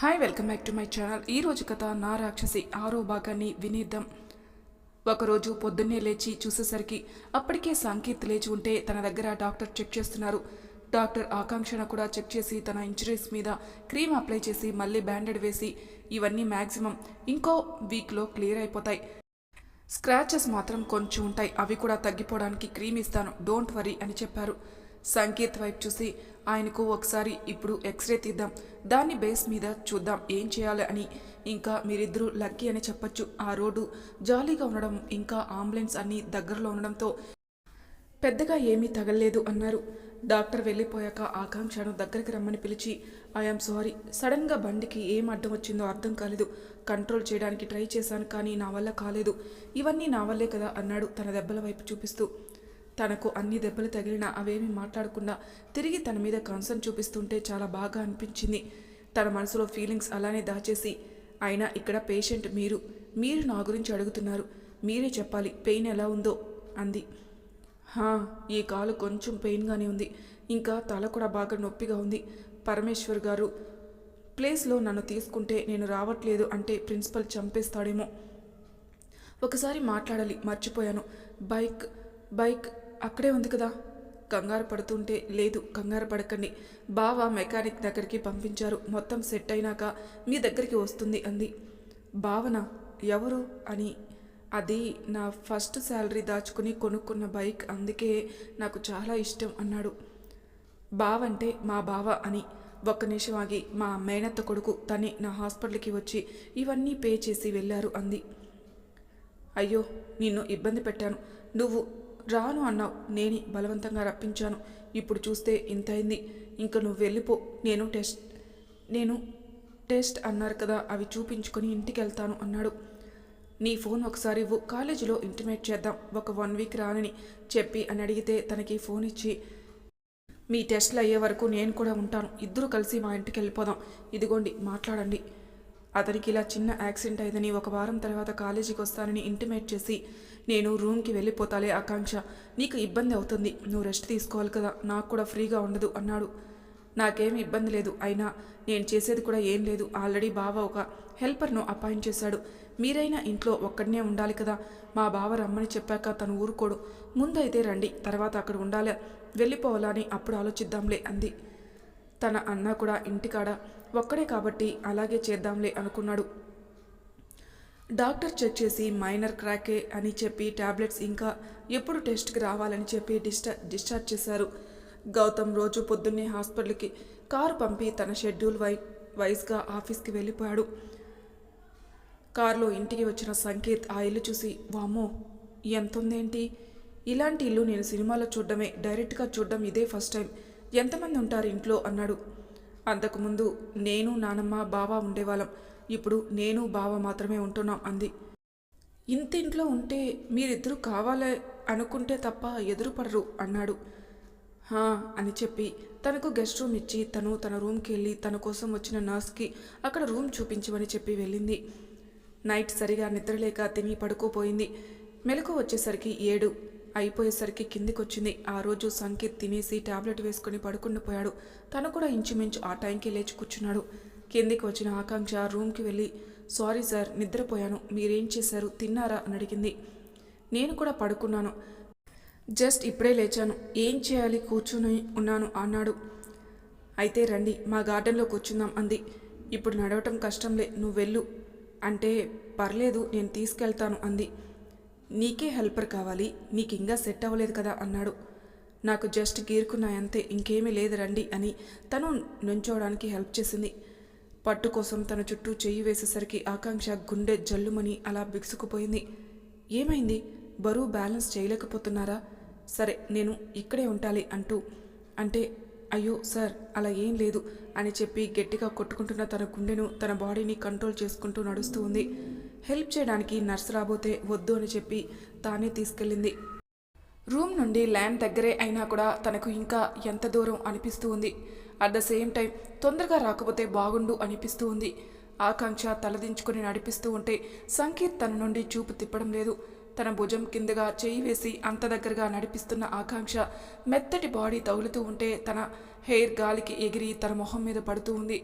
Hi welcome back to my channel ఈ రోజు కథ నా రాక్షసి ఆరో భాగాన్ని వినేద్దాం. ఒకరోజు పొద్దున్నే లేచి చూసేసరికి అప్పటికే సంకీర్త్ లేచి ఉంటే తన దగ్గర డాక్టర్ చెక్ చేస్తున్నారు. డాక్టర్ ఆకాంక్షను కూడా చెక్ చేసి తన ఇంజరీస్ మీద క్రీమ్ అప్లై చేసి మళ్ళీ బ్యాండెడ్ వేసి ఇవన్నీ మ్యాక్సిమం ఇంకో వీక్లో క్లియర్ అయిపోతాయి. స్క్రాచెస్ మాత్రం కొంచెం ఉంటాయి. అవి కూడా తగ్గిపోవడానికి క్రీమ్ ఇస్తాను. డోంట్ వరీ అని చెప్పారు. సంకేత్ వైపు చూసి ఆయనకు ఒకసారి ఇప్పుడు ఎక్స్రే తీద్దాం. దాన్ని బేస్ మీద చూద్దాం ఏం చేయాలి అని. ఇంకా మీరిద్దరూ లక్కీ అని చెప్పొచ్చు. ఆ రోడ్డు జాలీగా ఉండడం ఇంకా అంబులెన్స్ అన్ని దగ్గరలో ఉండడంతో పెద్దగా ఏమీ తగలలేదు అన్నారు. డాక్టర్ వెళ్ళిపోయాక ఆకాంక్షను దగ్గరికి రమ్మని పిలిచి ఐఎమ్ సారీ. సడన్గా బండికి ఏం అడ్డం వచ్చిందో అర్థం కాలేదు. కంట్రోల్ చేయడానికి ట్రై చేశాను కానీ నా వల్ల కాలేదు. ఇవన్నీ నా వల్లే కదా అన్నాడు తన దెబ్బల వైపు చూపిస్తూ. తనకు అన్ని దెబ్బలు తగిలినా అవేమీ మాట్లాడకుండా తిరిగి తన మీద కాన్సర్న్ చూపిస్తుంటే చాలా బాగా అనిపించింది. తన మనసులో ఫీలింగ్స్ అలానే దాచేసి అయినా ఇక్కడ పేషెంట్ మీరు మీరు నా గురించి అడుగుతున్నారు మీరే చెప్పాలి పెయిన్ ఎలా ఉందో అంది. హా ఈ కాలు కొంచెం పెయిన్గానే ఉంది ఇంకా తల కూడా బాగా నొప్పిగా ఉంది పరమేశ్వర్ గారు ప్లేస్లో నన్ను తీసుకుంటే నేను రావట్లేదు అంటే ప్రిన్సిపల్ చంపేస్తాడేమో. ఒకసారి మాట్లాడాలి మర్చిపోయాను బైక్ బైక్ అక్కడే ఉంది కదా. కంగారు పడుతుంటే లేదు కంగారు పడకండి. బావ మెకానిక్ దగ్గరికి పంపించారు. మొత్తం సెట్ అయినాక మీ దగ్గరికి వస్తుంది అంది. భావన ఎవరు? అని. అది నా ఫస్ట్ శాలరీ దాచుకుని కొనుక్కున్న బైక్ అందుకే నాకు చాలా ఇష్టం అన్నాడు. బావంటే మా బావ అని. ఒక్క నిమిషం ఆగి మా మేనత్త కొడుకు తనే నా హాస్పిటల్కి వచ్చి ఇవన్నీ పే చేసి వెళ్ళారు అంది. అయ్యో నిన్ను ఇబ్బంది పెట్టాను. నువ్వు రాను అన్నావు. నేని బలవంతంగా రప్పించాను. ఇప్పుడు చూస్తే ఇంత అయింది ఇంక నువ్వు వెళ్ళిపో. నేను టెస్ట్ నేను టెస్ట్ అన్నారు కదా అవి చూపించుకొని ఇంటికి వెళ్తాను అన్నాడు. నీ ఫోన్ ఒకసారి ఇవ్వు. కాలేజీలో ఇంటిమేట్ చేద్దాం. ఒక వన్ వీక్ రానని చెప్పి అని అడిగితే తనకి ఫోన్ ఇచ్చి మీ టెస్ట్లు అయ్యే వరకు నేను కూడా ఉంటాను. ఇద్దరు కలిసి మా ఇంటికి వెళ్ళిపోదాం ఇదిగోండి మాట్లాడండి. అతనికి ఇలా చిన్న యాక్సిడెంట్ అయిందని ఒక వారం తర్వాత కాలేజీకి వస్తానని ఇంటిమేట్ చేసి నేను రూమ్కి వెళ్ళిపోతాలే ఆకాంక్ష. నీకు ఇబ్బంది అవుతుంది. నువ్వు రెస్ట్ తీసుకోవాలి కదా. నాకు కూడా ఫ్రీగా ఉండదు అన్నాడు. నాకేం ఇబ్బంది లేదు. అయినా నేను చేసేది కూడా ఏం లేదు. ఆల్రెడీ బావ ఒక హెల్పర్ను అపాయింట్ చేశాడు. మీరైనా ఇంట్లో ఒక్కడనే ఉండాలి కదా. మా బావ రమ్మని చెప్పాక తను ఊరుకోడు. ముందైతే రండి. తర్వాత అక్కడ ఉండాలి. వెళ్ళిపోవాలని అప్పుడు ఆలోచిద్దాంలే అంది. తన అన్న కూడా ఇంటికాడ ఒక్కడే కాబట్టి అలాగే చేద్దాంలే అనుకున్నాడు. డాక్టర్ చెక్ చేసి మైనర్ క్రాకే అని చెప్పి టాబ్లెట్స్ ఇంకా ఎప్పుడు టెస్ట్కి రావాలని చెప్పి డిశ్చా డిశ్చార్జ్ చేశారు. గౌతమ్ రోజు పొద్దున్నే హాస్పిటల్కి కారు పంపి తన షెడ్యూల్ వై వైస్గా ఆఫీస్కి వెళ్ళిపోయాడు. కారులో ఇంటికి వచ్చిన సంకేత్ ఆ ఇల్లు చూసి వామ్మో ఎంత ఉందేంటి ఇలాంటి ఇల్లు నేను సినిమాలో చూడడమే డైరెక్ట్గా చూడడం ఇదే ఫస్ట్ టైం. ఎంతమంది ఉంటారు ఇంట్లో? అన్నాడు. అంతకుముందు నేను నానమ్మ బావ ఉండేవాళ్ళం. ఇప్పుడు నేను బావ మాత్రమే ఉంటున్నాం అంది. ఇంత ఇంట్లో ఉంటే మీరిద్దరూ కావాలి అనుకుంటే తప్ప ఎదురుపడరు అన్నాడు. హా అని చెప్పి తనకు గెస్ట్ రూమ్ ఇచ్చి తను తన రూమ్కి వెళ్ళి తన కోసం వచ్చిన నర్స్కి అక్కడ రూమ్ చూపించమని చెప్పి వెళ్ళింది. నైట్ సరిగా నిద్రలేక తిని పడుకోపోయింది. మెలకు వచ్చేసరికి ఏడు. అయిపోయేసరికి కిందికొచ్చింది. ఆ రోజు సంకేత్ తినేసి టాబ్లెట్ వేసుకుని పడుకుండిపోయాడు తను కూడా ఇంచుమించు ఆ టైంకి లేచి కూర్చున్నాడు. కిందికి వచ్చిన ఆకాంక్ష రూమ్కి వెళ్ళి సారీ సార్ నిద్రపోయాను. మీరేం చేశారు? తిన్నారా? అని అడిగింది. నేను కూడా పడుకున్నాను. జస్ట్ ఇప్పుడే లేచాను. ఏం చేయాలి? కూర్చుని ఉన్నాను అన్నాడు. అయితే రండి మా గార్డెన్లో కూర్చుందాం అంది. ఇప్పుడు నడవటం కష్టంలే. నువ్వు వెళ్ళు. అంటే పర్లేదు నేను తీసుకెళ్తాను అంది. నీకే హెల్పర్ కావాలి నీకు ఇంకా సెట్ అవ్వలేదు కదా అన్నాడు. నాకు జస్ట్ గీరుకున్నాయంతే ఇంకేమీ లేదు రండి అని తను నుంచోవడానికి హెల్ప్ చేసింది. పట్టు కోసం తన చుట్టూ చెయ్యి వేసేసరికి ఆకాంక్ష గుండె జల్లుమని అలా బిగుసుకుపోయింది. ఏమైంది? బరువు బ్యాలెన్స్ చేయలేకపోతున్నారా? సరే నేను ఇక్కడే ఉండాలి అంటూ అంటే అయ్యో సార్ అలా ఏం లేదు అని చెప్పి గట్టిగా కొట్టుకుంటున్న తన గుండెను తన బాడీని కంట్రోల్ చేసుకుంటూ నడుస్తూ ఉంది. హెల్ప్ చేయడానికి నర్స్ రాబోతే వద్దు అని చెప్పి తానే తీసుకెళ్ళింది. రూమ్ నుండి ల్యాండ్ దగ్గరే అయినా కూడా తనకు ఇంకా ఎంత దూరం అనిపిస్తూ ఉంది. అట్ ద సేమ్ టైం తొందరగా రాకపోతే బాగుండు అనిపిస్తూ ఉంది. ఆకాంక్ష తలదించుకుని నడిపిస్తూ ఉంటే సంకీర్ తన నుండి చూపు తిప్పడం లేదు. తన భుజం కిందగా చేయి వేసి అంత దగ్గరగా నడిపిస్తున్న ఆకాంక్ష మెత్తటి బాడీ తగులుతూ ఉంటే తన హెయిర్ గాలికి ఎగిరి తన మొహం మీద పడుతూ ఉంది.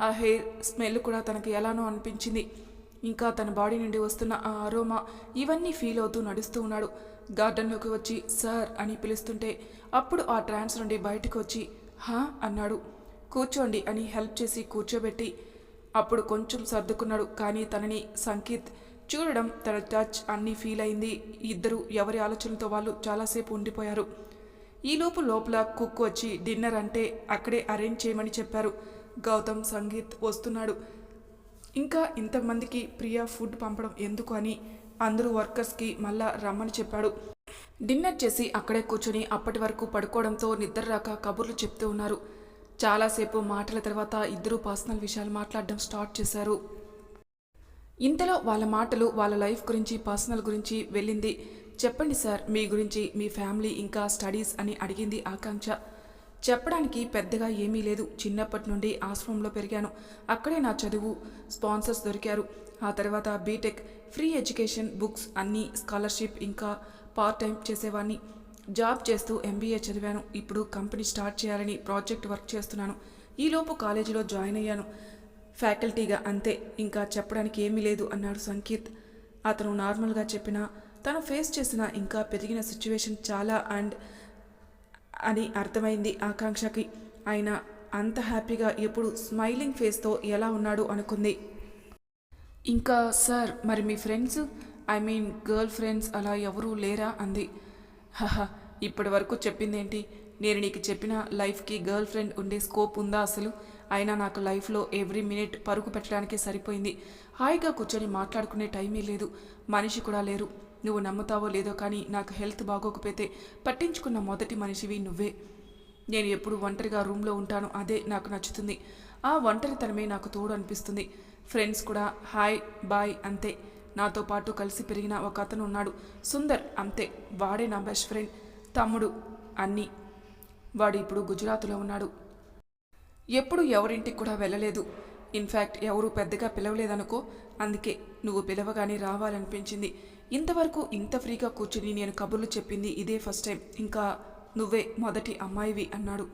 ఆ హెయిర్ స్మెల్ కూడా తనకి ఎలానో అనిపించింది. ఇంకా తన బాడీ నుండి వస్తున్న ఆ అరోమా ఇవన్నీ ఫీల్ అవుతూ నడుస్తూ ఉన్నాడు. గార్డెన్లోకి వచ్చి సార్ అని పిలుస్తుంటే అప్పుడు ఆ ట్రాన్స్ నుండి బయటకు వచ్చి హా అన్నాడు. కూర్చోండి అని హెల్ప్ చేసి కూర్చోబెట్టి అప్పుడు కొంచెం సర్దుకున్నాడు. కానీ తనని సంకేత్ చూడడం తన టచ్ అన్నీ ఫీల్ అయింది. ఇద్దరు ఎవరి ఆలోచనతో వాళ్ళు చాలాసేపు ఉండిపోయారు. ఈలోపు లోపల కుక్ వచ్చి డిన్నర్ అంటే అక్కడే అరేంజ్ చేయమని చెప్పారు. గౌతమ్ సంగీత్ వస్తున్నాడు. ఇంకా ఇంతమందికి ప్రియా ఫుడ్ పంపడం ఎందుకు అని అందరూ వర్కర్స్కి మళ్ళా రమ్మని చెప్పాడు. డిన్నర్ చేసి అక్కడే కూర్చొని అప్పటి వరకు పడుకోవడంతో నిద్ర రాక కబుర్లు చెప్తూ ఉన్నారు. చాలాసేపు మాటల తర్వాత ఇద్దరు పర్సనల్ విషయాలు మాట్లాడడం స్టార్ట్ చేశారు. ఇంతలో వాళ్ళ మాటలు వాళ్ళ లైఫ్ గురించి పర్సనల్ గురించి వెళ్ళింది. చెప్పండి సార్ మీ గురించి మీ ఫ్యామిలీ ఇంకా స్టడీస్ అని అడిగింది ఆకాంక్ష. చెప్పడానికి పెద్దగా ఏమీ లేదు. చిన్నప్పటి నుండి ఆశ్రమంలో పెరిగాను. అక్కడే నా చదువు స్పాన్సర్స్ దొరికారు. ఆ తర్వాత బీటెక్ ఫ్రీ ఎడ్యుకేషన్ బుక్స్ అన్నీ స్కాలర్షిప్ ఇంకా పార్ట్ టైం చేసేవాడిని జాబ్ చేస్తూ ఎంబీఏ చదివాను. ఇప్పుడు కంపెనీ స్టార్ట్ చేయాలని ప్రాజెక్ట్ వర్క్ చేస్తున్నాను. ఈలోపు కాలేజీలో జాయిన్ అయ్యాను. ఫ్యాకల్టీగా అంతే. ఇంకా చెప్పడానికి ఏమీ లేదు అన్నాడు సంకీత్. అతను నార్మల్గా చెప్పినా తను ఫేస్ చేసిన ఇంకా పెరిగిన సిచ్యువేషన్ చాలా అండ్ అని అర్థమైంది ఆకాంక్షకి. ఆయన అంత హ్యాపీగా ఎప్పుడు స్మైలింగ్ ఫేస్తో ఎలా ఉన్నాడు అనుకుంది. ఇంకా సార్ మరి మీ friends? I mean girl friends అలా ఎవరూ లేరా? అంది. హహ ఇప్పటి వరకు చెప్పిందేంటి? నేను నీకు చెప్పిన లైఫ్కి గర్ల్ ఫ్రెండ్ ఉండే స్కోప్ ఉందా అసలు? అయినా నాకు లైఫ్లో ఎవ్రీ మినిట్ పరుగు పెట్టడానికి సరిపోయింది. హాయిగా కూర్చొని మాట్లాడుకునే టైమే లేదు. మనిషి కూడా లేరు. నువ్వు నమ్ముతావో లేదో కానీ నాకు హెల్త్ బాగోకపోతే పట్టించుకున్న మొదటి మనిషివి నువ్వే. నేను ఎప్పుడు ఒంటరిగా రూమ్లో ఉంటాను అదే నాకు నచ్చుతుంది. ఆ ఒంటరితనమే నాకు తోడు అనిపిస్తుంది ఫ్రెండ్స్ కూడా హాయ్ బాయ్ అంతే. నాతో పాటు కలిసి పెరిగిన ఒక అతను ఉన్నాడు. సుందర్ అంతే. వాడే నా బెస్ట్ ఫ్రెండ్. తమ్ముడు అన్నీ. వాడు ఇప్పుడు గుజరాత్లో ఉన్నాడు. ఎప్పుడు ఎవరింటికి కూడా వెళ్ళలేదు. ఇన్ఫ్యాక్ట్ ఎవరు పెద్దగా పిలవలేదనుకో అందుకే నువ్వు పిలవగానే రావాలనిపించింది. ఇంతవరకు ఇంత ఫ్రీగా కూర్చుని నేను కబుర్లు చెప్పింది ఇదే ఫస్ట్ టైం. ఇంకా నువ్వే మొదటి అమ్మాయివి అన్నాడు.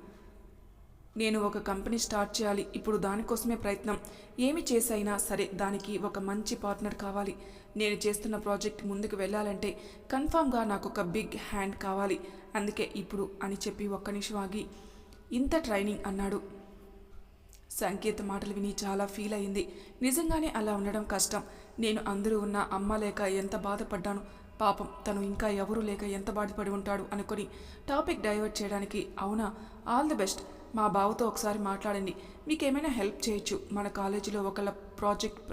నేను ఒక కంపెనీ స్టార్ట్ చేయాలి. ఇప్పుడు దానికోసమే ప్రయత్నం. ఏమి చేసైనా సరే దానికి ఒక మంచి పార్ట్నర్ కావాలి. నేను చేస్తున్న ప్రాజెక్ట్ ముందుకు వెళ్ళాలంటే కన్ఫామ్గా నాకు ఒక బిగ్ హ్యాండ్ కావాలి. అందుకే ఇప్పుడు అని చెప్పి ఒక్క నిమిషం ఆగి ఇంత ట్రైనింగ్ అన్నాడు. సంకేత మాటలు విని చాలా ఫీల్ అయింది. నిజంగానే అలా ఉండడం కష్టం. నేను అందరూ ఉన్న అమ్మ లేక ఎంత బాధపడ్డాను? పాపం తను ఇంకా ఎవరూ లేక ఎంత బాధపడి ఉంటాడు? అనుకుని టాపిక్ డైవర్ట్ చేయడానికి అవునా? All the best. మా బావతో ఒకసారి మాట్లాడండి. మీకేమైనా హెల్ప్ చేయొచ్చు. మన కాలేజీలో ఒకళ్ళ ప్రాజెక్ట్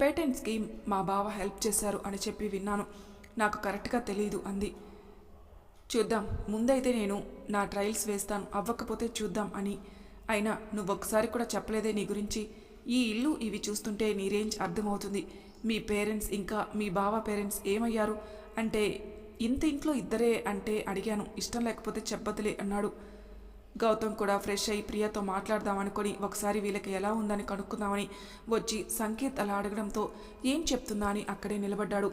పేటెంట్ స్కీమ్ మా బావ హెల్ప్ చేశారు అని చెప్పి విన్నాను. నాకు కరెక్ట్గా తెలియదు అంది. చూద్దాం. ముందైతే నేను నా ట్రయల్స్ వేస్తాను. అవ్వకపోతే చూద్దాం అని. అయినా నువ్వు ఒకసారి కూడా చెప్పలేదే నీ గురించి? ఈ ఇల్లు ఇవి చూస్తుంటే నీ రేంజ్ అర్థమవుతుంది. మీ పేరెంట్స్ ఇంకా మీ బావ పేరెంట్స్ ఏమయ్యారు? అంటే ఇంత ఇంట్లో ఇద్దరే అంటే అడిగాను. ఇష్టం లేకపోతే చెప్పదులే అన్నాడు. గౌతమ్ కూడా ఫ్రెష్ అయి ప్రియతో మాట్లాడదామనుకొని ఒకసారి వీళ్ళకి ఎలా ఉందని కనుక్కుందామని వచ్చి సంకేత్ అలా అడగడంతో ఏం చెప్తుందా అని అక్కడే నిలబడ్డాడు.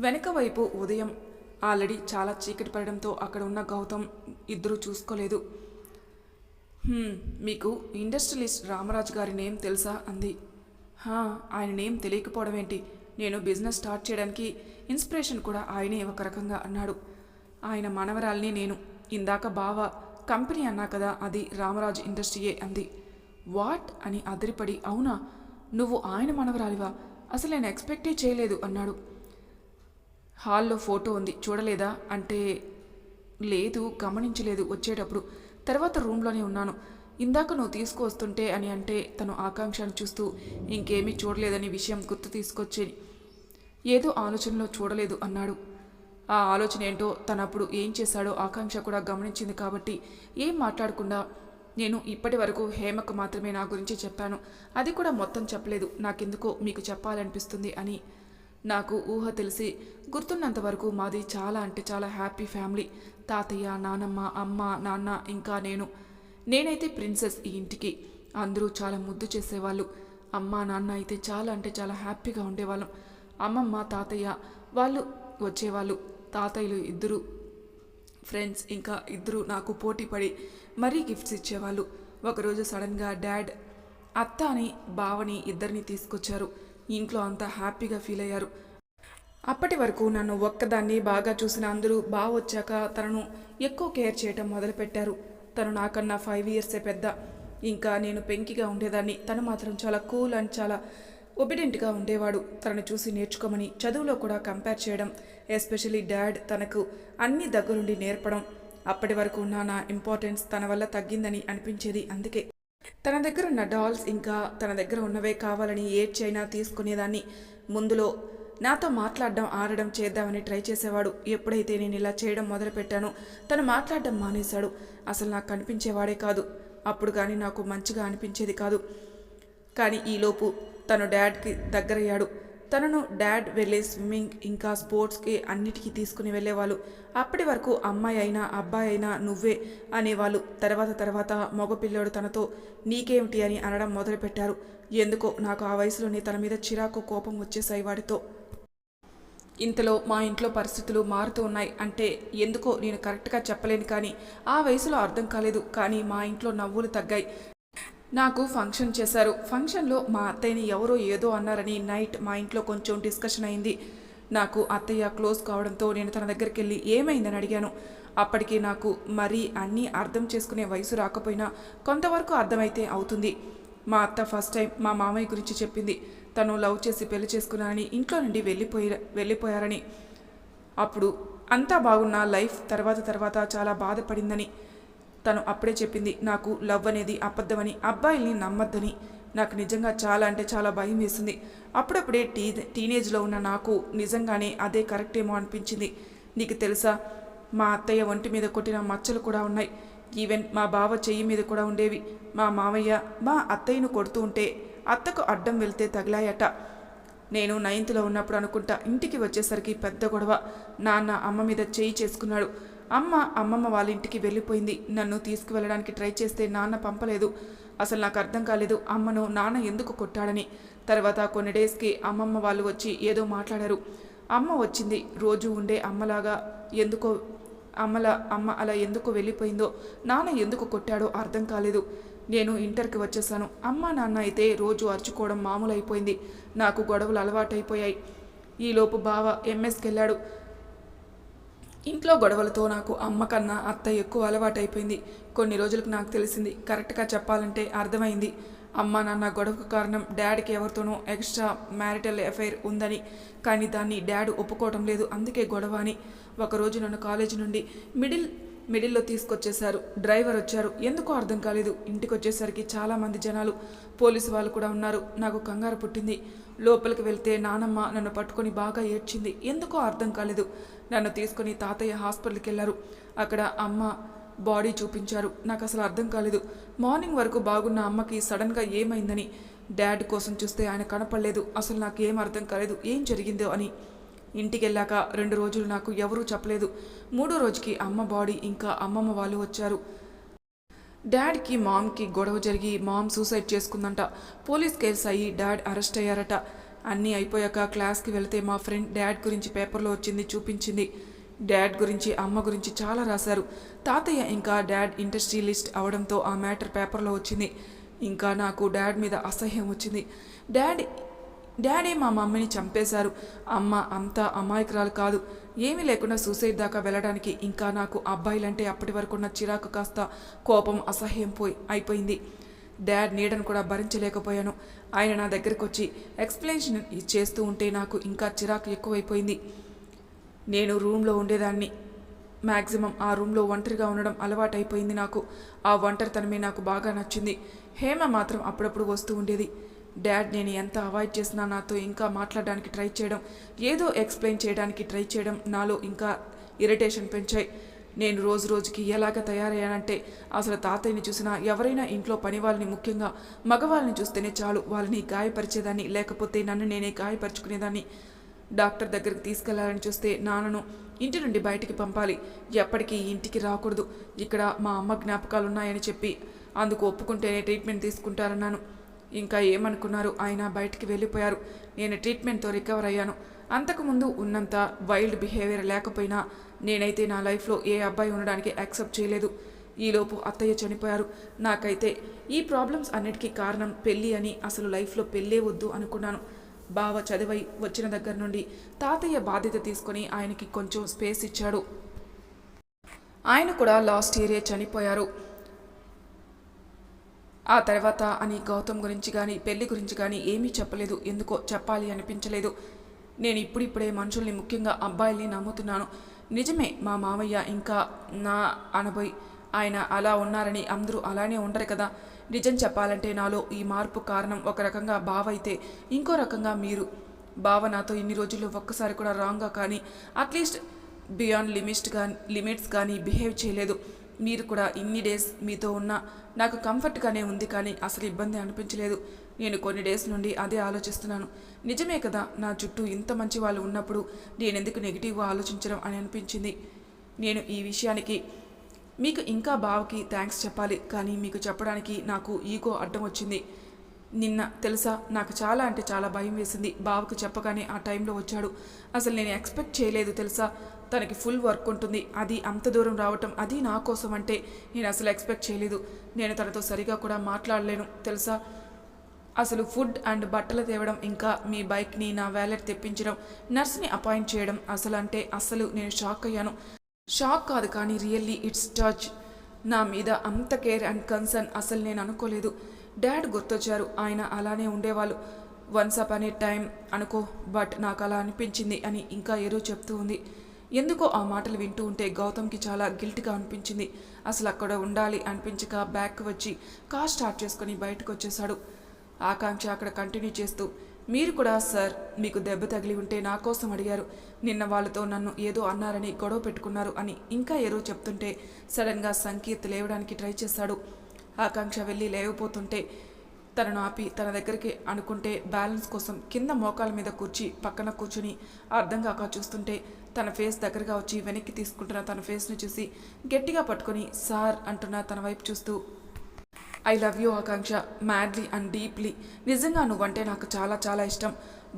వెనక వైపు ఉదయం ఆల్రెడీ చాలా చీకటి పడడంతో అక్కడ ఉన్న గౌతమ్ ఇద్దరూ చూసుకోలేదు. మీకు ఇండస్ట్రియలిస్ట్ రామరాజు గారి నేమ్ తెలుసా? అంది. ఆయన నేమ్ తెలియకపోవడం ఏంటి? నేను బిజినెస్ స్టార్ట్ చేయడానికి ఇన్స్పిరేషన్ కూడా ఆయనే ఒక రకంగా అన్నాడు. ఆయన మనవరాల్ని నేను ఇందాక బావ కంపెనీ అన్నా కదా అది రామరాజు ఇండస్ట్రీయే అంది. వాట్? అని అదిరిపడి అవునా? నువ్వు ఆయన మనవరాలివా? అసలు నేను ఎక్స్పెక్టే చేయలేదు అన్నాడు. హాల్లో ఫోటో ఉంది చూడలేదా? అంటే లేదు గమనించలేదు వచ్చేటప్పుడు. తర్వాత రూమ్లోనే ఉన్నాను. ఇందాక నువ్వు తీసుకువస్తుంటే అని అంటే తను ఆకాంక్షను చూస్తూ ఇంకేమీ చూడలేదని విషయం గుర్తు తీసుకొచ్చి ఏదో ఆలోచనలో చూడలేదు అన్నాడు. ఆ ఆలోచన ఏంటో తనప్పుడు ఏం చేశాడో ఆకాంక్ష కూడా గమనించింది కాబట్టి ఏం మాట్లాడకుండా నేను ఇప్పటి వరకు హేమకు మాత్రమే నా గురించి చెప్పాను. అది కూడా మొత్తం చెప్పలేదు. నాకెందుకో మీకు చెప్పాలనిపిస్తుంది అని నాకు ఊహ తెలిసి గుర్తున్నంత వరకు మాది చాలా అంటే చాలా హ్యాపీ ఫ్యామిలీ. తాతయ్య నానమ్మ అమ్మ నాన్న ఇంకా నేను. నేనైతే ప్రిన్సెస్ ఈ ఇంటికి. అందరూ చాలా ముద్దు చేసేవాళ్ళు. అమ్మ నాన్న అయితే చాలా అంటే చాలా హ్యాపీగా ఉండేవాళ్ళం. అమ్మమ్మ తాతయ్య వాళ్ళు వచ్చేవాళ్ళు. తాతయ్యలు ఇద్దరు ఫ్రెండ్స్ ఇంకా ఇద్దరు నాకు పోటీ పడి మరీ గిఫ్ట్స్ ఇచ్చేవాళ్ళు. ఒకరోజు సడన్గా డాడ్ అత్త అని బావని ఇద్దరిని తీసుకొచ్చారు. ఇంట్లో అంతా హ్యాపీగా ఫీల్ అయ్యారు. అప్పటి వరకు నన్ను ఒక్కదాన్ని బాగా చూసిన అందరూ బాగా వచ్చాక తనను ఎక్కువ కేర్ చేయటం మొదలుపెట్టారు. తను నాకన్నా ఫైవ్ ఇయర్సే పెద్ద. ఇంకా నేను పెంకిగా ఉండేదాన్ని. తను మాత్రం చాలా కూల్ అండ్ చాలా ఒబిడెంట్గా ఉండేవాడు. తనను చూసి నేర్చుకోమని చదువులో కూడా కంపేర్ చేయడం ఎస్పెషలీ డాడ్ తనకు అన్ని దగ్గరుండి నేర్పడం అప్పటి వరకు నా నా ఇంపార్టెన్స్ తన వల్ల తగ్గిందని అనిపించేది అందుకే. తన దగ్గర ఉన్న డాల్స్ ఇంకా తన దగ్గర ఉన్నవే కావాలని ఏడ్చైనా తీసుకునేదాన్ని. ముందులో నాతో మాట్లాడడం ఆడడం చేద్దామని ట్రై చేసేవాడు. ఎప్పుడైతే నేను ఇలా చేయడం మొదలుపెట్టానో తను మాట్లాడడం మానేశాడు. అసలు నాకు కనిపించేవాడే కాదు. అప్పుడు కానీ నాకు మంచిగా అనిపించేది కాదు. కానీ ఈలోపు తను డాడ్కి దగ్గరయ్యాడు. తనను డాడ్ వెళ్ళే స్విమ్మింగ్ ఇంకా స్పోర్ట్స్కి అన్నిటికీ తీసుకుని వెళ్ళేవాళ్ళు. అప్పటి వరకు అమ్మాయి అయినా అబ్బాయి అయినా నువ్వే అనేవాళ్ళు. తర్వాత తర్వాత మగపిల్లోడు తనతో నీకేమిటి? అని అనడం మొదలుపెట్టారు. ఎందుకో నాకు ఆ వయసులోనే తన మీద చిరాకు కోపం వచ్చేసాయి వాడితో. ఇంతలో మా ఇంట్లో పరిస్థితులు మారుతూ ఉన్నాయి. అంటే ఎందుకో నేను కరెక్ట్గా చెప్పలేను కానీ ఆ వయసులో అర్థం కాలేదు. కానీ మా ఇంట్లో నవ్వులు తగ్గాయి. నాకు ఫంక్షన్ చేశారు. ఫంక్షన్లో మా అత్తయ్యని ఎవరో ఏదో అన్నారని నైట్ మా ఇంట్లో కొంచెం డిస్కషన్ అయింది. నాకు అత్తయ్య క్లోజ్ కావడంతో నేను తన దగ్గరికి వెళ్ళి ఏమైందని అడిగాను. అప్పటికి నాకు మరీ అన్నీ అర్థం చేసుకునే వయసు రాకపోయినా కొంతవరకు అర్థమైతే అవుతుంది. మా అత్త ఫస్ట్ టైం మా మామయ్య గురించి చెప్పింది. తను లవ్ చేసి పెళ్ళి చేసుకున్నానని ఇంట్లో నుండి వెళ్ళిపోయి వెళ్ళిపోయారని. అప్పుడు అంతా బాగున్న లైఫ్ తర్వాత తర్వాత చాలా బాధపడిందని. తను అప్పుడే చెప్పింది నాకు లవ్ అనేది అబద్ధమని అబ్బాయిల్ని నమ్మద్దని. నాకు నిజంగా చాలా అంటే చాలా భయం వేసింది. అప్పుడప్పుడే టీ టీనేజ్లో ఉన్న నాకు నిజంగానే అదే కరెక్ట్ ఏమో అనిపించింది. నీకు తెలుసా మా అత్తయ్య ఒంటి మీద కొట్టిన మచ్చలు కూడా ఉన్నాయి. ఈవెన్ మా బావ చెయ్యి మీద కూడా ఉండేవి. మా మామయ్య మా అత్తయ్యను కొడుతూ ఉంటే అత్తకు అడ్డం వెళ్తే తగిలాయట. నేను నైన్త్లో ఉన్నప్పుడు అనుకుంటా ఇంటికి వచ్చేసరికి పెద్ద గొడవ. నాన్న అమ్మ మీద చేయి చేసుకున్నాడు. అమ్మ అమ్మమ్మ వాళ్ళ ఇంటికి వెళ్ళిపోయింది. నన్ను తీసుకువెళ్ళడానికి ట్రై చేస్తే నాన్న పంపలేదు. అసలు నాకు అర్థం కాలేదు. అమ్మను నాన్న ఎందుకు కొట్టాడని. తర్వాత కొన్ని డేస్కి అమ్మమ్మ వాళ్ళు వచ్చి ఏదో మాట్లాడారు. అమ్మ వచ్చింది. రోజు ఉండే అమ్మలాగా ఎందుకో అమ్మల అమ్మ అలా ఎందుకు వెళ్ళిపోయిందో నాన్న ఎందుకు కొట్టాడో అర్థం కాలేదు. నేను ఇంటర్కి వచ్చేసాను. అమ్మ నాన్న అయితే రోజు అరుచుకోవడం మామూలు అయిపోయింది నాకు గొడవలు అలవాటైపోయాయి. ఈలోపు బావ ఎంఎస్కి వెళ్ళాడు. ఇంట్లో గొడవలతో నాకు అమ్మ కన్నా అత్త ఎక్కువ అలవాటైపోయింది. కొన్ని రోజులకు నాకు తెలిసింది కరెక్ట్గా చెప్పాలంటే అర్థమైంది. అమ్మ నాన్న గొడవకు కారణం డాడీకి ఎవరితోనో ఎక్స్ట్రా మ్యారిటల్ అఫైర్ ఉందని. కానీ దాన్ని డాడ్ ఒప్పుకోవడం లేదు అందుకే గొడవ అని. ఒకరోజు నన్ను కాలేజీ నుండి మిడిల్ మిడిల్లో తీసుకొచ్చేశారు. డ్రైవర్ వచ్చారు. ఎందుకో అర్థం కాలేదు. ఇంటికి వచ్చేసరికి చాలామంది జనాలు పోలీసు వాళ్ళు కూడా ఉన్నారు. నాకు కంగారు పుట్టింది. లోపలికి వెళ్తే నానమ్మ నన్ను పట్టుకొని బాగా ఏడ్చింది. ఎందుకో అర్థం కాలేదు. నన్ను తీసుకొని తాతయ్య హాస్పిటల్కి వెళ్ళారు. అక్కడ అమ్మ బాడీ చూపించారు. నాకు అసలు అర్థం కాలేదు. మార్నింగ్ వరకు బాగున్న అమ్మకి సడన్గా ఏమైందని డాడ్ కోసం చూస్తే ఆయన కనపడలేదు. అసలు నాకు ఏం అర్థం కాలేదు. ఏం జరిగిందో అని. ఇంటికి వెళ్ళాక రెండు రోజులు నాకు ఎవరూ చెప్పలేదు. మూడో రోజుకి అమ్మ బాడీ ఇంకా అమ్మమ్మ వాళ్ళు వచ్చారు. డాడ్కి మామ్కి గొడవ జరిగి మామ్ సూసైడ్ చేసుకుందంట. పోలీస్ కేసు అయ్యి డాడ్ అరెస్ట్ అయ్యారట. అన్నీ అయిపోయాక క్లాస్కి వెళితే మా ఫ్రెండ్ డాడ్ గురించి పేపర్లో వచ్చింది చూపించింది. డాడ్ గురించి అమ్మ గురించి చాలా రాశారు. తాతయ్య ఇంకా డాడ్ ఇండస్ట్రియలిస్ట్ అవడంతో ఆ మ్యాటర్ పేపర్లో వచ్చింది. ఇంకా నాకు డాడ్ మీద అసహ్యం వచ్చింది. డాడ్ డాడీ మా మమ్మీని చంపేశారు. అమ్మ అంత అమాయకురాలు కాదు. ఏమీ లేకుండా సూసైడ్ దాకా వెళ్ళడానికి ఇంకా నాకు అబ్బాయిలంటే అప్పటి వరకున్న చిరాకు కాస్త కోపం అసహ్యం పోయి అయిపోయింది. డాడ్ నీడను కూడా భరించలేకపోయాను. ఆయన నా దగ్గరకు వచ్చి ఎక్స్ప్లెనేషన్ చేస్తూ ఉంటే నాకు ఇంకా చిరాకు ఎక్కువైపోయింది. నేను రూమ్లో ఉండేదాన్ని. మ్యాక్సిమం ఆ రూమ్లో ఒంటరిగా ఉండడం అలవాటైపోయింది నాకు. ఆ ఒంటరితనమే నాకు బాగా నచ్చింది. హేమ మాత్రం అప్పుడప్పుడు వస్తూ ఉండేది. డాడ్ నేను ఎంత అవాయిడ్ చేసినా నాతో ఇంకా మాట్లాడడానికి ట్రై చేయడం ఏదో ఎక్స్ప్లెయిన్ చేయడానికి ట్రై చేయడం నాలో ఇంకా ఇరిటేషన్ పెంచాయి. నేను రోజు రోజుకి ఎలాగ తయారయ్యానంటే అసలు తాతయ్యని చూసినా ఎవరైనా ఇంట్లో పని వాళ్ళని ముఖ్యంగా మగవాళ్ళని చూస్తేనే చాలు వాళ్ళని గాయపరిచేదాన్ని లేకపోతే నన్ను నేనే గాయపరుచుకునేదాన్ని. డాక్టర్ దగ్గరికి తీసుకెళ్ళాలని చూస్తే నాన్నను ఇంటి నుండి బయటికి పంపాలి. ఎప్పటికీ ఇంటికి రాకూడదు. ఇక్కడ మా అమ్మ జ్ఞాపకాలు ఉన్నాయని చెప్పి అందుకు ఒప్పుకుంటేనే ట్రీట్మెంట్ తీసుకుంటారన్నాను. ఇంకా ఏమనుకున్నారు? ఆయన బయటికి వెళ్ళిపోయారు. నేను ట్రీట్మెంట్తో రికవర్ అయ్యాను. అంతకుముందు ఉన్నంత వైల్డ్ బిహేవియర్ లేకపోయినా నేనైతే నా లైఫ్లో ఏ అబ్బాయి ఉండడానికి యాక్సెప్ట్ చేయలేదు. ఈలోపు అత్తయ్య చనిపోయారు. నాకైతే ఈ ప్రాబ్లమ్స్ అన్నిటికీ కారణం పెళ్ళి అని అసలు లైఫ్లో పెళ్ళే వద్దు అనుకున్నాను. బావ చదివై వచ్చిన దగ్గర నుండి తాతయ్య బాధ్యత తీసుకొని ఆయనకి కొంచెం స్పేస్ ఇచ్చాడు. ఆయన కూడా లాస్ట్ ఇయరే చనిపోయారు. ఆ తర్వాత అని గౌతమ్ గురించి కానీ పెళ్ళి గురించి కానీ ఏమీ చెప్పలేదు. ఎందుకో చెప్పాలి అనిపించలేదు. నేను ఇప్పుడిప్పుడే మనుషుల్ని ముఖ్యంగా అబ్బాయిల్ని నమ్ముతున్నాను. నిజమే మా మామయ్య ఇంకా నా అనబోయ్ ఆయన అలా ఉన్నారని అందరూ అలానే ఉండరు కదా. నిజం చెప్పాలంటే నాలో ఈ మార్పు కారణం ఒక రకంగా బావ అయితే ఇంకో రకంగా మీరు. బావ నాతో ఇన్ని రోజుల్లో ఒక్కసారి కూడా రాంగ్గా కానీ అట్లీస్ట్ బియాండ్ లిమిట్స్ కానీ లిమిట్స్ కానీ బిహేవ్ చేయలేదు. మీరు కూడా ఇన్ని డేస్ మీతో ఉన్న నాకు కంఫర్ట్గానే ఉంది కానీ అసలు ఇబ్బంది అనిపించలేదు. నేను కొన్ని డేస్ నుండి అదే ఆలోచిస్తున్నాను. నిజమే కదా నా చుట్టూ ఇంత మంచి వాళ్ళు ఉన్నప్పుడు నేనెందుకు నెగిటివ్గా ఆలోచించడం అని అనిపించింది. నేను ఈ విషయానికి మీకు ఇంకా బావకి థ్యాంక్స్ చెప్పాలి కానీ మీకు చెప్పడానికి నాకు ఈగో అడ్డం వచ్చింది. నిన్న తెలుసా నాకు చాలా అంటే చాలా భయం వేసింది. బావకు చెప్పగానే ఆ టైంలో వచ్చాడు. అసలు నేను ఎక్స్పెక్ట్ చేయలేదు తెలుసా తనకి ఫుల్ వర్క్ ఉంటుంది. అది అంత దూరం రావటం అది నా కోసం అంటే నేను అసలు ఎక్స్పెక్ట్ చేయలేదు. నేను తనతో సరిగా కూడా మాట్లాడలేను తెలుసా? అసలు ఫుడ్ అండ్ బట్టలు తేవడం ఇంకా మీ బైక్ని నా వ్యాలెట్ తెప్పించడం నర్స్ని అపాయింట్ చేయడం అసలు అంటే అసలు నేను షాక్ అయ్యాను. షాక్ కాదు కానీ రియల్లీ ఇట్స్ టచ్. నా మీద అంత కేర్ అండ్ కన్సర్న్ అసలు నేను అనుకోలేదు. డాడ్ గుర్తొచ్చారు ఆయన అలానే ఉండేవాళ్ళు. వన్స్ అప్ అనే టైం అనుకో బట్ నాకు అలా అనిపించింది అని ఇంకా ఏదో చెప్తూ ఉంది. ఎందుకో ఆ మాటలు వింటూ ఉంటే గౌతమ్కి చాలా గిల్ట్గా అనిపించింది. అసలు అక్కడ ఉండాలి అనిపించక బ్యాక్ వచ్చి కార్ స్టార్ట్ చేసుకొని బయటకు వచ్చేశాడు. ఆకాంక్ష అక్కడ కంటిన్యూ చేస్తూ మీరు కూడా సార్ మీకు దెబ్బ తగిలి ఉంటే నా కోసం అడిగారు. నిన్న వాళ్ళతో నన్ను ఏదో అన్నారని గొడవ పెట్టుకున్నారు అని ఇంకా ఏదో చెప్తుంటే సడన్గా సంకీర్త్ లేవడానికి ట్రై చేశాడు. ఆకాంక్ష వెళ్ళి లేవపోతుంటే తనను ఆపి తన దగ్గరికి అనుకుంటే బ్యాలెన్స్ కోసం కింద మోకాల మీద కూర్చి పక్కన కూర్చుని అర్థం కాక చూస్తుంటే తన ఫేస్ దగ్గరగా వచ్చి వెనక్కి తీసుకుంటున్న తన ఫేస్ను చూసి గట్టిగా పట్టుకొని సార్ అంటున్న తన వైపు చూస్తూ I love you Akanksha madly and deeply నిజంగా నువ్వంటే నాకు చాలా చాలా ఇష్టం.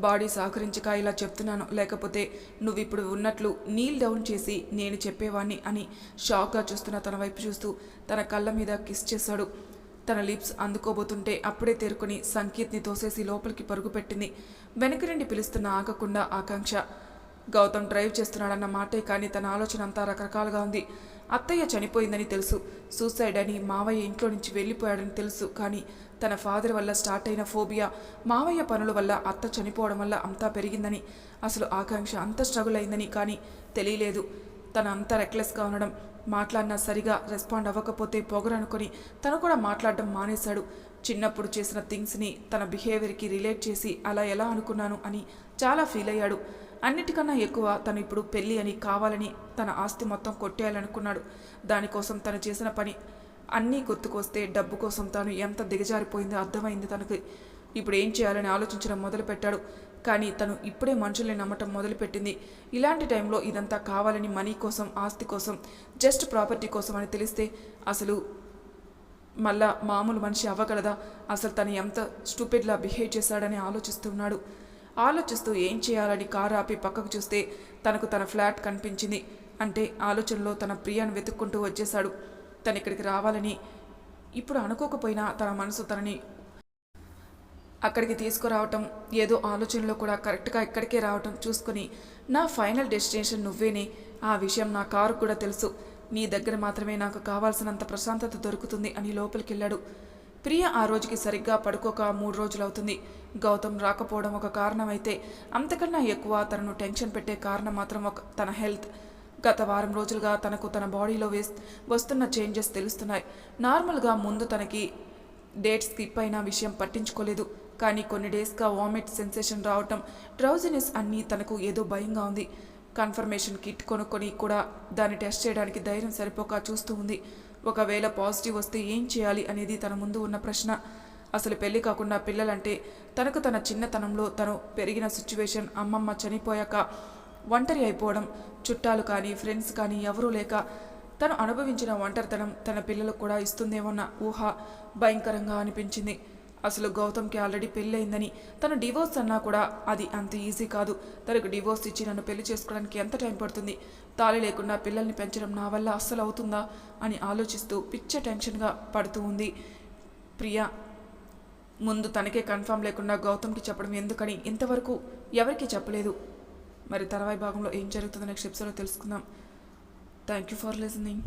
బాడీ సహకరించక ఇలా చెప్తున్నాను. లేకపోతే నువ్వు ఇప్పుడు ఉన్నట్లు నీల్ డౌన్ చేసి నేను చెప్పేవాణ్ణి అని షాక్గా చూస్తున్న తన వైపు చూస్తూ తన కళ్ళ మీద కిస్ చేశాడు. తన లిప్స్ అందుకోబోతుంటే అప్పుడే తేరుకొని సంకీత్ని తోసేసి లోపలికి పరుగుపెట్టింది. వెనక నుండి పిలుస్తున్న ఆగకుండా ఆకాంక్ష గౌతమ్ డ్రైవ్ చేస్తున్నాడన్న మాటే కానీ తన ఆలోచన అంతా రకరకాలుగా ఉంది. అత్తయ్య చనిపోయిందని తెలుసు. సూసైడ్ అని మావయ్య ఇంట్లో నుంచి వెళ్ళిపోయాడని తెలుసు. కానీ తన ఫాదర్ వల్ల స్టార్ట్ అయిన ఫోబియా మావయ్య పనుల వల్ల అత్త చనిపోవడం వల్ల అంతా పెరిగిందని అసలు ఆకాంక్ష అంత స్ట్రగుల్ అయిందని కానీ తెలియలేదు. తన అంత రెక్లెస్గా ఉండడం మాట్లాడినా సరిగా రెస్పాండ్ అవ్వకపోతే పొగరనుకొని తను కూడా మాట్లాడడం మానేశాడు. చిన్నప్పుడు చేసిన థింగ్స్ని తన బిహేవియర్కి రిలేట్ చేసి అలా ఎలా అనుకున్నాను అని చాలా ఫీల్ అయ్యాడు. అన్నిటికన్నా ఎక్కువ తను ఇప్పుడు పెళ్ళి అని కావాలని తన ఆస్తి మొత్తం కొట్టేయాలనుకున్నాడు. దానికోసం తను చేసిన పని అన్నీ గుర్తుకొస్తే డబ్బు కోసం తాను ఎంత దిగజారిపోయిందో అర్థమైంది తనకి. ఇప్పుడు ఏం చేయాలని ఆలోచించడం మొదలుపెట్టాడు. కానీ తను ఇప్పుడే మనుషుల్ని నమ్మటం మొదలుపెట్టింది. ఇలాంటి టైంలో ఇదంతా కావాలని మనీ కోసం ఆస్తి కోసం జస్ట్ ప్రాపర్టీ కోసం అని తెలిస్తే అసలు మళ్ళా మామూలు మనిషి అవ్వగలదా? అసలు తను ఎంత స్టూపిడ్లా బిహేవ్ చేశాడని ఆలోచిస్తున్నాడు. ఆలోచిస్తూ ఏం చేయాలని కారు ఆపి పక్కకు చూస్తే తనకు తన ఫ్లాట్ కనిపించింది. అంటే ఆలోచనలో తన ప్రియాను వెతుక్కుంటూ వచ్చేశాడు. తను ఇక్కడికి రావాలని ఇప్పుడు అనుకోకపోయినా తన మనసు తనని అక్కడికి తీసుకురావటం ఏదో ఆలోచనలో కూడా కరెక్ట్గా ఇక్కడికే రావటం చూసుకుని నా ఫైనల్ డెస్టినేషన్ నువ్వేనే ఆ విషయం నా కారు కూడా తెలుసు. నీ దగ్గర మాత్రమే నాకు కావాల్సినంత ప్రశాంతత దొరుకుతుంది అని లోపలికి వెళ్ళాడు ప్రియ ఆ రోజుకి సరిగ్గా పడుకోక మూడు రోజులవుతుంది. గౌతమ్ రాకపోవడం ఒక కారణమైతే అంతకన్నా ఎక్కువ తనను టెన్షన్ పెట్టే కారణం మాత్రం ఒక తన హెల్త్. గత వారం రోజులుగా తనకు తన బాడీలో వేస్ వస్తున్న చేంజెస్ తెలుస్తున్నాయి. నార్మల్గా ముందు తనకి డేట్ స్కిప్ అయిన విషయం పట్టించుకోలేదు. కానీ కొన్ని డేస్గా వామిట్ సెన్సేషన్ రావటం డ్రౌజినెస్ అన్నీ తనకు ఏదో భయంగా ఉంది. కన్ఫర్మేషన్ కిట్ కొనుక్కొని కూడా దాన్ని టెస్ట్ చేయడానికి ధైర్యం సరిపోక చూస్తూ ఉంది. ఒకవేళ పాజిటివ్ వస్తే ఏం చేయాలి అనేది తన ముందు ఉన్న ప్రశ్న. అసలు పెళ్ళి కాకుండా పిల్లలంటే తనకు తన చిన్నతనంలో తను పెరిగిన సిచ్యువేషన్ అమ్మమ్మ చనిపోయాక ఒంటరి అయిపోవడం చుట్టాలు కానీ ఫ్రెండ్స్ కానీ ఎవరూ లేక తను అనుభవించిన ఒంటరితనం తన పిల్లలకు కూడా ఇస్తుందేమన్న ఊహ భయంకరంగా అనిపించింది. అసలు గౌతమ్కి ఆల్రెడీ పెళ్ళయిందని. తను డివోర్స్ అన్నా కూడా అది అంత ఈజీ కాదు. తనకు డివోర్స్ ఇచ్చి నన్ను పెళ్ళి చేసుకోవడానికి ఎంత టైం పడుతుంది? తాళి లేకుండా పిల్లల్ని పెంచడం నా వల్ల అస్సలు అవుతుందా? అని ఆలోచిస్తూ పిచ్చ టెన్షన్గా పడుతూ ఉంది. ప్రియా ముందు తనకే కన్ఫామ్ లేకుండా గౌతమ్కి చెప్పడం ఎందుకని ఇంతవరకు ఎవరికీ చెప్పలేదు. మరి తర్వాయి భాగంలో ఏం జరుగుతుందో నెక్స్ట్ ఎపిసోడ్లో తెలుసుకుందాం. Thank you for listening